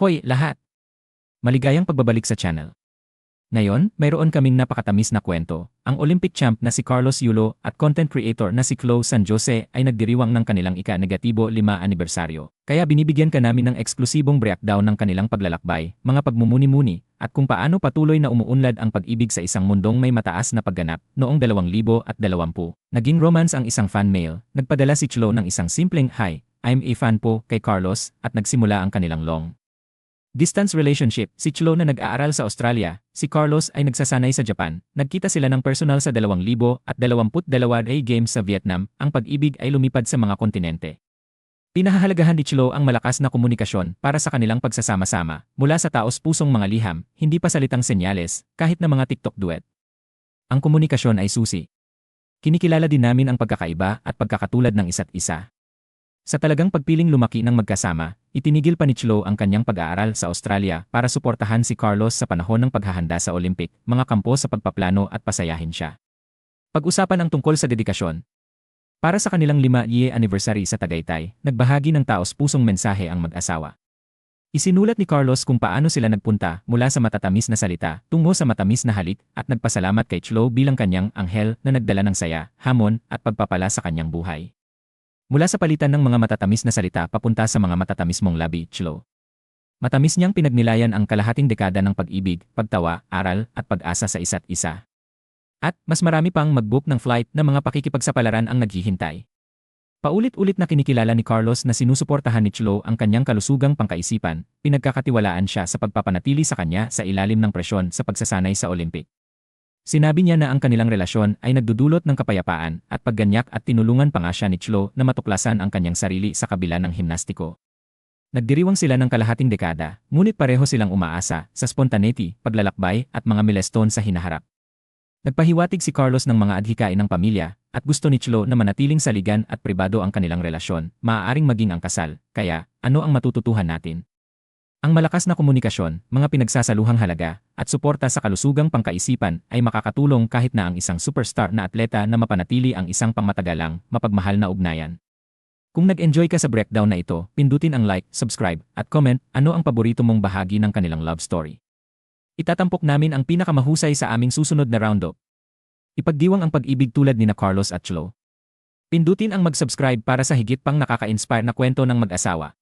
Hoy, lahat! Maligayang pagbabalik sa channel. Ngayon, mayroon kaming napakatamis na kwento. Ang Olympic champ na si Carlos Yulo at content creator na si Chloe San Jose ay nagdiriwang ng kanilang ika-negatibo 5 anibersaryo. Kaya binibigyan ka namin ng eksklusibong breakdown ng kanilang paglalakbay, mga pagmumuni-muni, at kung paano patuloy na umuunlad ang pag-ibig sa isang mundong may mataas na pagganap noong 2020. Naging romance ang isang fan mail, nagpadala si Chloe ng isang simpleng hi, I'm a fan po kay Carlos at nagsimula ang kanilang long Distance relationship, si Chlo na nag-aaral sa Australia, si Carlos ay nagsasanay sa Japan. Nagkita sila ng personal sa 2022 A Games sa Vietnam, ang pag-ibig ay lumipad sa mga kontinente. Pinahahalagahan ni Chlo ang malakas na komunikasyon para sa kanilang pagsasama-sama, mula sa taos pusong mga liham, hindi pa salitang senyales, kahit na mga TikTok duet. Ang komunikasyon ay susi. Kinikilala din namin ang pagkakaiba at pagkakatulad ng isa't isa. Sa talagang pagpiling lumaki ng magkasama, itinigil pa ni Chlo ang kanyang pag-aaral sa Australia para suportahan si Carlos sa panahon ng paghahanda sa Olympic, mga kampo sa pagpaplano at pasayahin siya. Pag-usapan ang tungkol sa dedikasyon. Para sa kanilang 5-year anniversary sa Tagaytay, nagbahagi ng taos pusong mensahe ang mag-asawa. Isinulat ni Carlos kung paano sila nagpunta mula sa matatamis na salita tungo sa matamis na halik at nagpasalamat kay Chlo bilang kanyang anghel na nagdala ng saya, hamon at pagpapala sa kanyang buhay. Mula sa palitan ng mga matatamis na salita papunta sa mga matatamis mong labi, Chlo. Matamis niyang pinagnilayan ang kalahating dekada ng pag-ibig, pagtawa, aral, at pag-asa sa isa't isa. At mas marami pang mag-book ng flight na mga pakikipagsapalaran ang naghihintay. Paulit-ulit na kinikilala ni Carlos na sinusuportahan ni Chlo ang kanyang kalusugang pangkaisipan, pinagkakatiwalaan siya sa pagpapanatili sa kanya sa ilalim ng presyon sa pagsasanay sa Olympic. Sinabi niya na ang kanilang relasyon ay nagdudulot ng kapayapaan at pagganyak at tinulungan pa nga siya ni Chlo na matuklasan ang kanyang sarili sa kabila ng himnastiko. Nagdiriwang sila ng kalahating dekada, ngunit pareho silang umaasa sa spontaneity, paglalakbay at mga milestone sa hinaharap. Nagpahiwatig si Carlos ng mga adhikain ng pamilya at gusto ni Chlo na manatiling saligan at pribado ang kanilang relasyon, maaaring maging ang kasal, kaya ano ang matututuhan natin? Ang malakas na komunikasyon, mga pinagsasaluhang halaga, at suporta sa kalusugang pangkaisipan ay makakatulong kahit na ang isang superstar na atleta na mapanatili ang isang pangmatagalang, mapagmahal na ugnayan. Kung nag-enjoy ka sa breakdown na ito, pindutin ang like, subscribe, at comment ano ang paborito mong bahagi ng kanilang love story. Itatampok namin ang pinakamahusay sa aming susunod na roundup. Ipagdiwang ang pag-ibig tulad ni na Carlos at Chlo. Pindutin ang mag-subscribe para sa higit pang nakaka-inspire na kwento ng mag-asawa.